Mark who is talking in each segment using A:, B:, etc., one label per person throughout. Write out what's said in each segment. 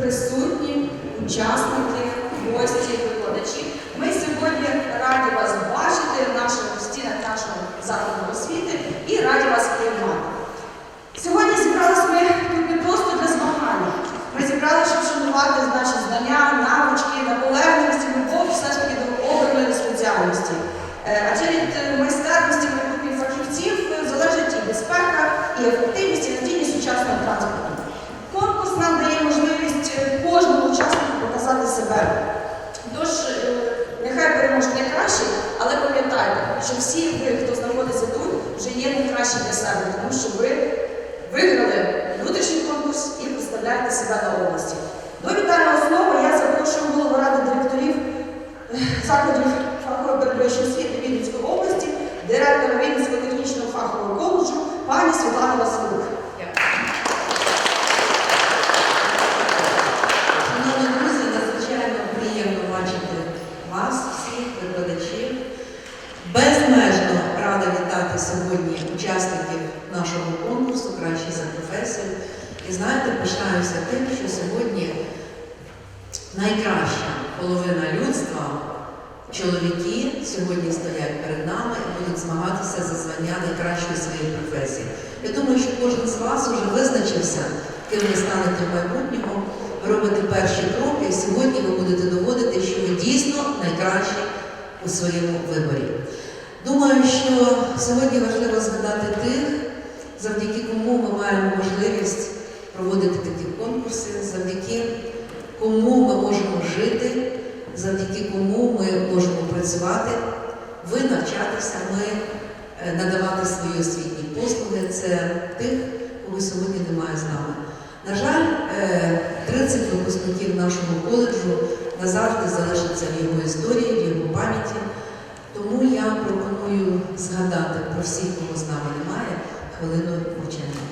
A: присутні, учасники, гості, викладачі. Ми сьогодні раді вас бачити в нашому стінах нашого закладу освіти і раді вас приймати. Сьогодні зібралися ми тут не просто для змагання. Ми зібралися, щоб шанувати наші знання, навички, наполегливості, любов все ж таки до обраної спеціальності. Показати себе. Тож, е, нехай переможе найкращий, але пам'ятайте, що всі ви, хто знаходиться тут, вже є найкращі для себе, тому що ви виграли внутрішній конкурс і представляєте себе на області. До вітального слова я запрошую голову ради директорів е, закладів фахової передвищої освіти Вінницької області, директора Вінницького технічного фахового коледжу пані Світлана Василюк.
B: Шановні друзі, надзвичайно приємно бачити вас, всіх викладачів. Безмежно рада вітати сьогодні учасників нашого конкурсу Кращий за професію. І знаєте, пишаюся тим, що сьогодні найкраща половина людства, чоловіки, сьогодні стоять перед нами і будуть змагатися за звання найкращої своєї професії. Я думаю, що кожен з вас вже визначився, ким ви станете в майбутньому. Робите перші кроки, і сьогодні ви будете доводити, що ви дійсно найкращі у своєму виборі. Думаю, що сьогодні важливо згадати тих, завдяки кому ми маємо можливість проводити такі конкурси, завдяки кому ми можемо жити, завдяки кому ми можемо працювати, ви навчатися, ми е, надавати свої освітні послуги. Це тих, кого сьогодні немає з нами. На жаль, е, 30 випускників нашого коледжу назавжди залишаться в його історії, в його пам'яті. Тому я пропоную згадати про всіх, кого з нами немає, хвилину мовчання.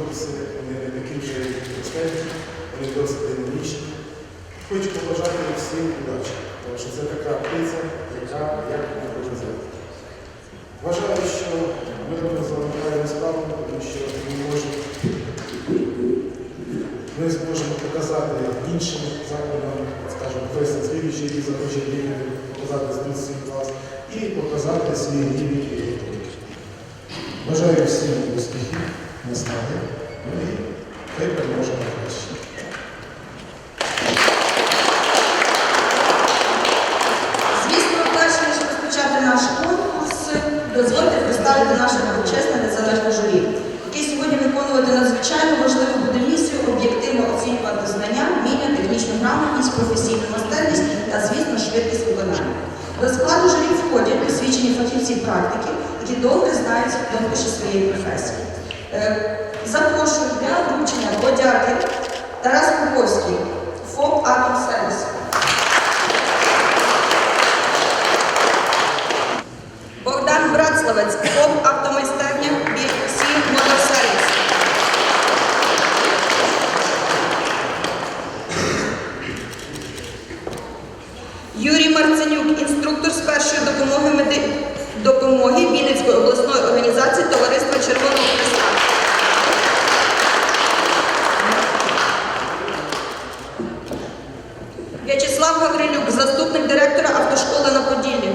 C: У
D: конкурси, вони не такі вже простенькі, вони досить динамічні. Хочу побажати всім удачі, тому що це така птиця, яка як не повезе. Вважаю, що ми добре залишаємо справу, тому що ми можемо, ми зможемо показати іншим закладам, скажімо, хтось слідуючий рік захоче їхати, показати з клас і показати свій рівень. Бажаю всім
A: журі досвідчені фахівці практики, які добре знають тонкощі своєї професії. Е, Запрошую для вручення подяки Тарас Куковський, ФОП «Атом Сервіс». Богдан Братславець, ФОП автомайстерня BC Мотосервіс. Юрій Марценюк, першої допомоги меди... допомоги Вінницької обласної організації Товариства Червоного Христа. В'ячеслав Гаврилюк, заступник директора автошколи на Поділлі.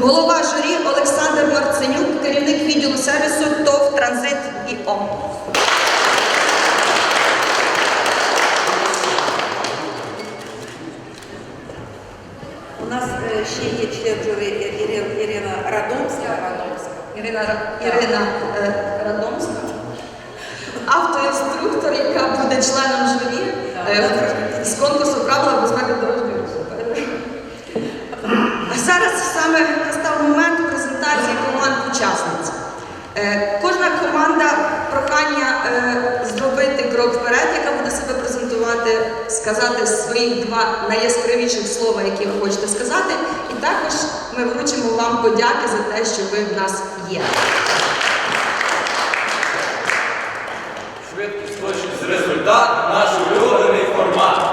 A: Голова журі Олександр Марценюк, керівник відділу сервісу ТОВ Транзит ІО.
E: У нас е, ще є член журі Ірина-. Радомська.
A: Ірина, Ірина е, Радомська, автоінструктор, яка буде членом журі е, з конкурсу правила безпеки дорожнього руху. А зараз саме настав момент презентації команд учасниць. Е, Кожна команда прохання е, зробити крок вперед, яка буде себе презентувати, сказати свої два найяскравіших слова, які ви хочете сказати. І також ми вручимо вам подяки за те, що ви в нас є.
F: Швидкість, точність, результат, наш улюблений формат.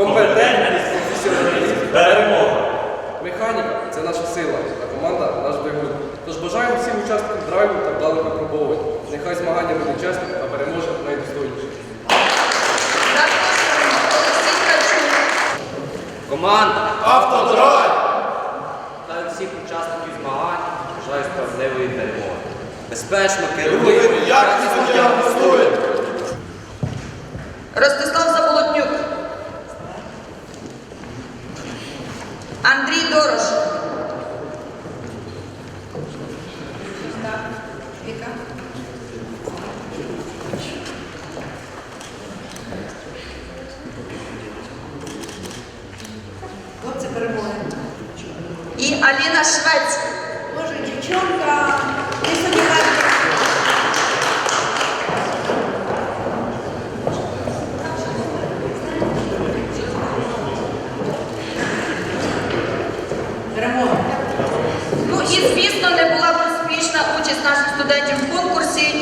G: Компетентність, професіоналізм, перемога. Механіка це наша сила, а команда наш двигун. Тож бажаємо всім учасникам драйву та вдалих випробувань. Нехай змагання буде чесним, а переможе найдостойніший.
A: Кравчук.
F: Команда
H: Автодрайв!
F: та всіх учасників змагань бажаю справедливої перемоги. Безпечно керуємо,
H: Якісно діагностуємо!
A: Ростислав Андрей Дорож, Дорош.
E: Хлопці перемоги.
A: И Алина Швець.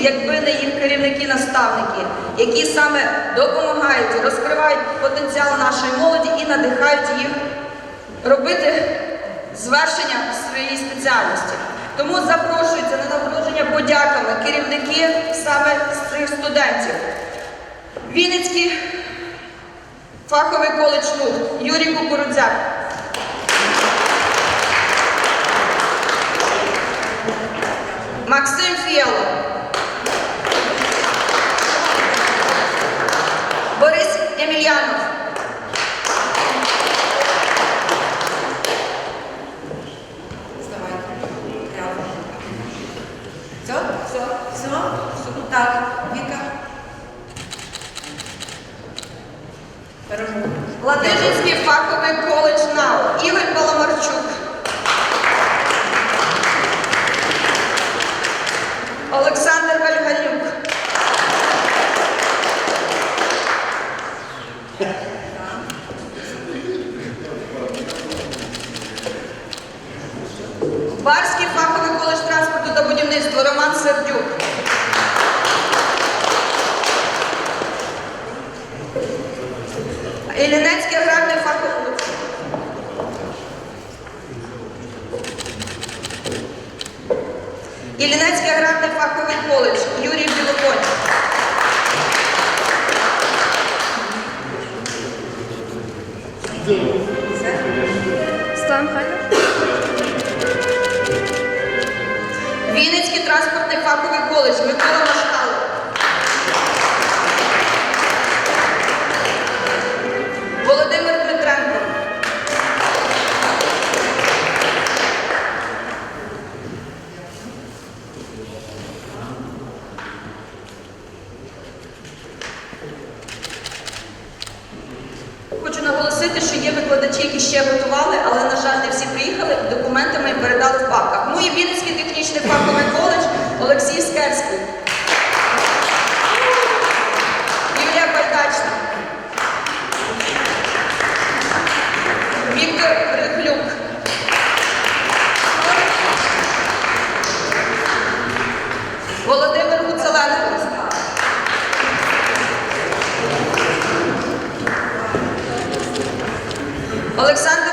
A: Якби не їх керівники-наставники, які саме допомагають, розкривають потенціал нашої молоді і надихають їх робити звершення своєї спеціальності. Тому запрошується на нагородження подяками керівники саме з цих студентів. Вінницький фаховий коледж НУР Юрій Кукурудзяк. Максим Фієло.
E: Все? Так, Віка. Перемоги.
A: Ладижинський фаховий коледж НАУ. Ігор Паламарчук. Олександр Вальгалюк. Барський фаховий коледж транспорту та будівництва Роман Сердюк. Іллінецький аграрний фаховий. Іллінецький аграрний фаховий коледж Юрій Білоконь. Вінницький транспортний фаховий коледж Микола Олександр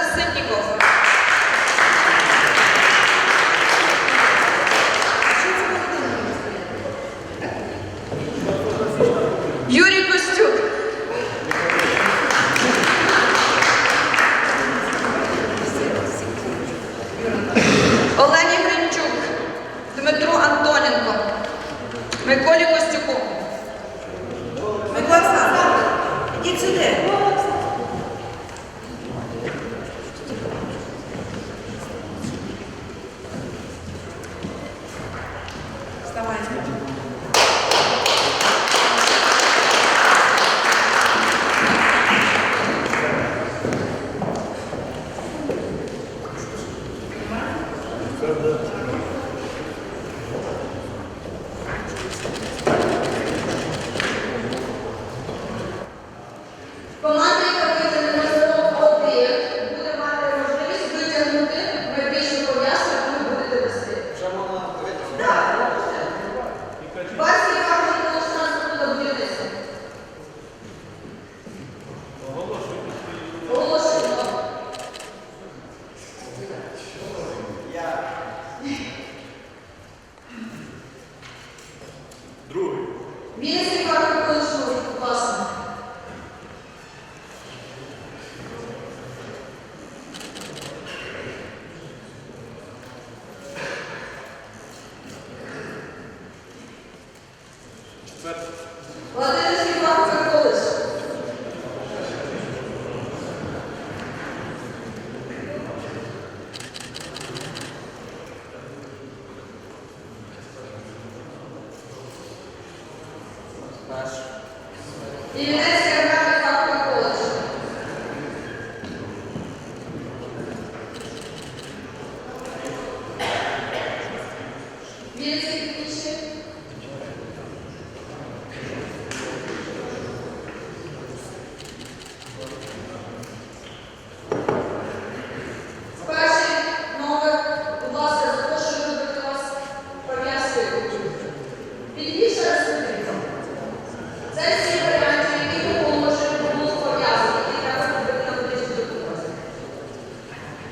A: But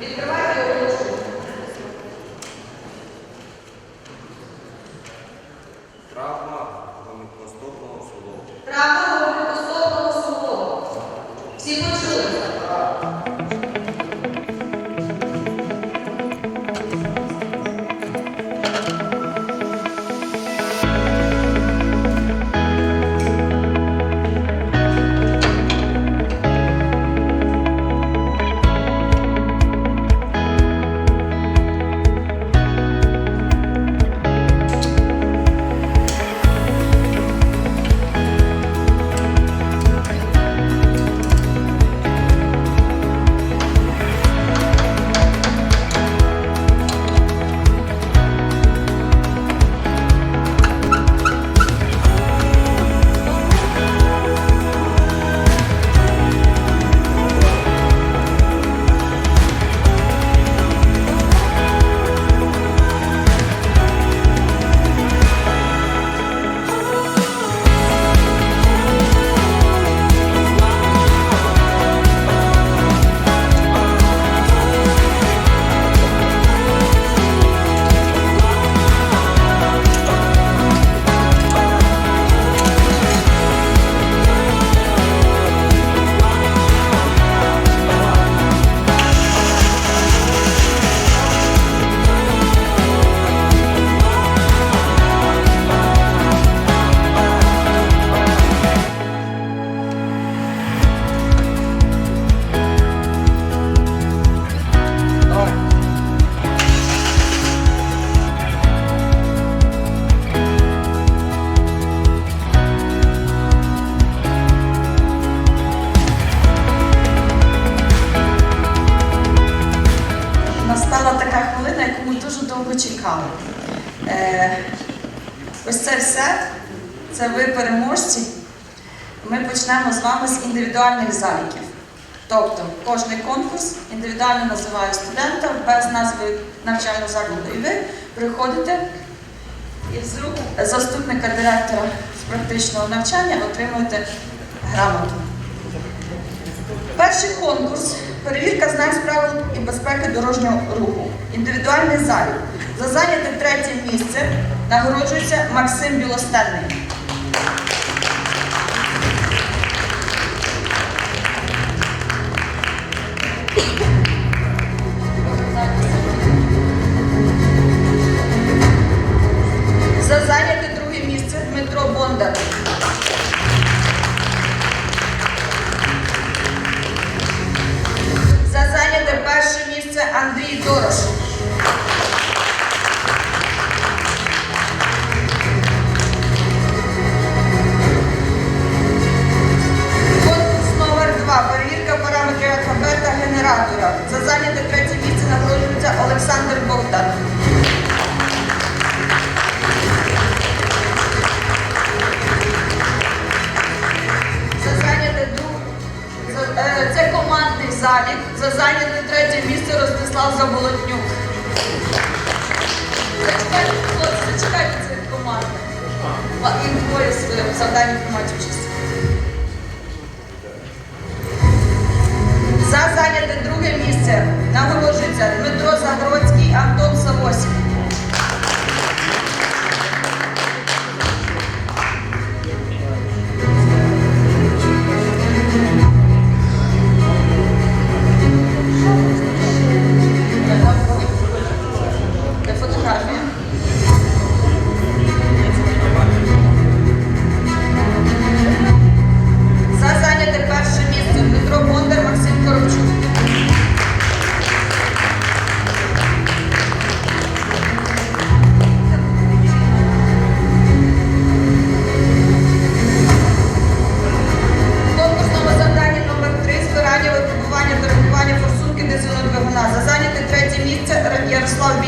A: Відкривай це ви переможці, ми почнемо з вами з індивідуальних заліків. Тобто кожний конкурс індивідуально називає студента, без назви навчального закладу і ви приходите із рук заступника директора з практичного навчання отримуєте грамоту. Перший конкурс перевірка знань правил і безпеки дорожнього руху. Індивідуальний залік. За зайняте третє місце нагороджується Максим Білостенний. Thank you. своєму завданні приймати участь.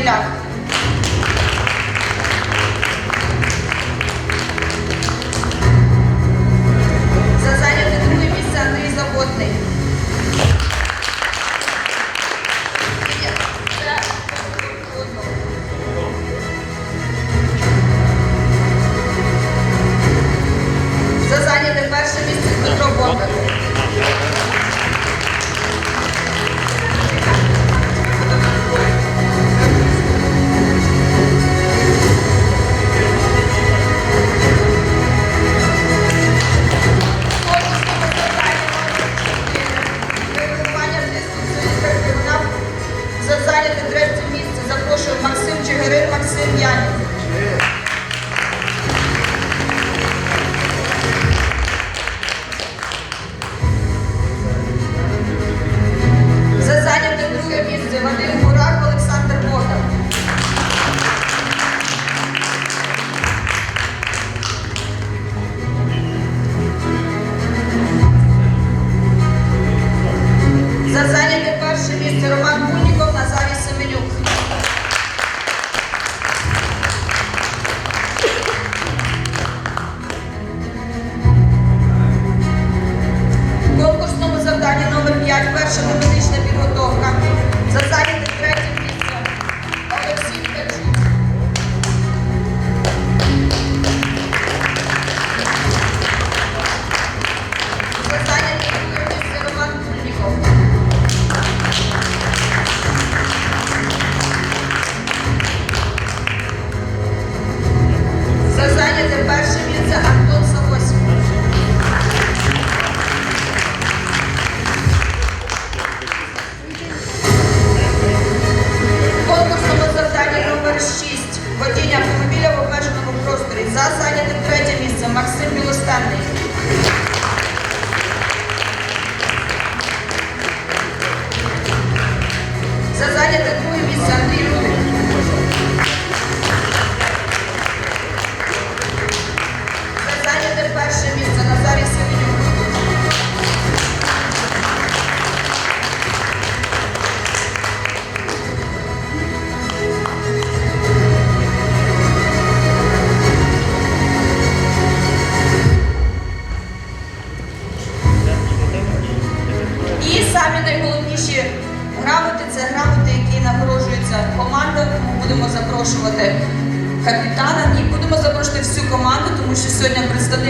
A: 点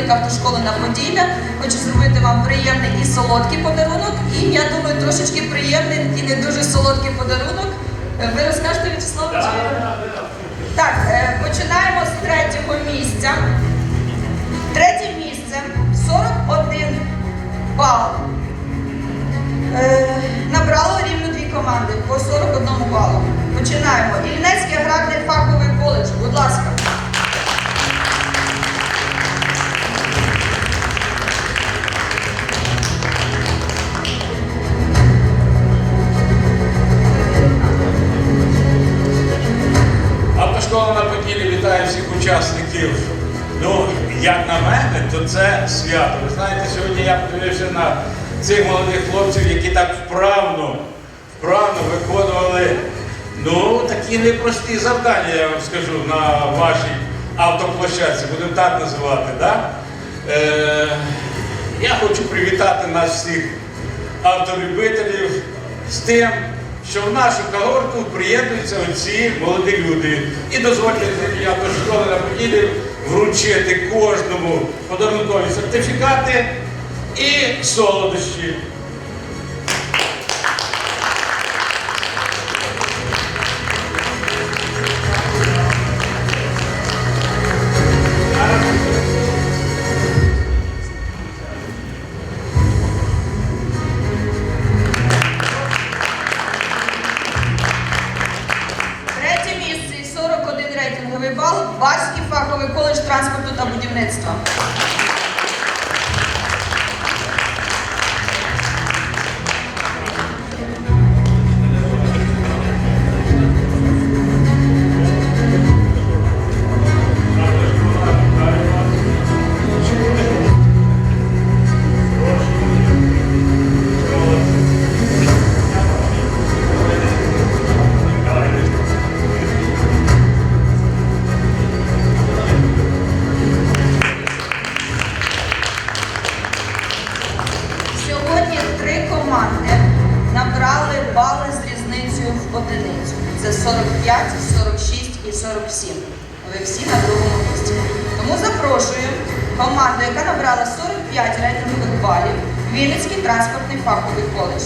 A: представник автошколи на Поділля хоче зробити вам приємний і солодкий подарунок. І я думаю, трошечки приємний і не дуже солодкий подарунок. Е, Ви розкажете Вячеслав? Так, е, починаємо з третього місця. Третє місце 41 бал. Е, набрало рівно дві команди по 41 балу. Починаємо. Іллінецький аграрний фаховий коледж. Будь ласка.
I: Поділі вітає всіх учасників. Ну, як на мене, то це свято. Ви знаєте, сьогодні я подивився на цих молодих хлопців, які так вправно, вправно виконували ну, такі непрості завдання, я вам скажу, на вашій автоплощадці, будемо так називати. Да? Е, я хочу привітати нас всіх авторибителів з тим, що в нашу когорту приєднуються оці молоді люди. І дозвольте я до школи на поділі вручити кожному подарункові сертифікати і солодощі.
A: 47. Ви всі на другому місці. Тому запрошую команду, яка набрала 45 рейтингових балів, Вінницький транспортний фаховий коледж.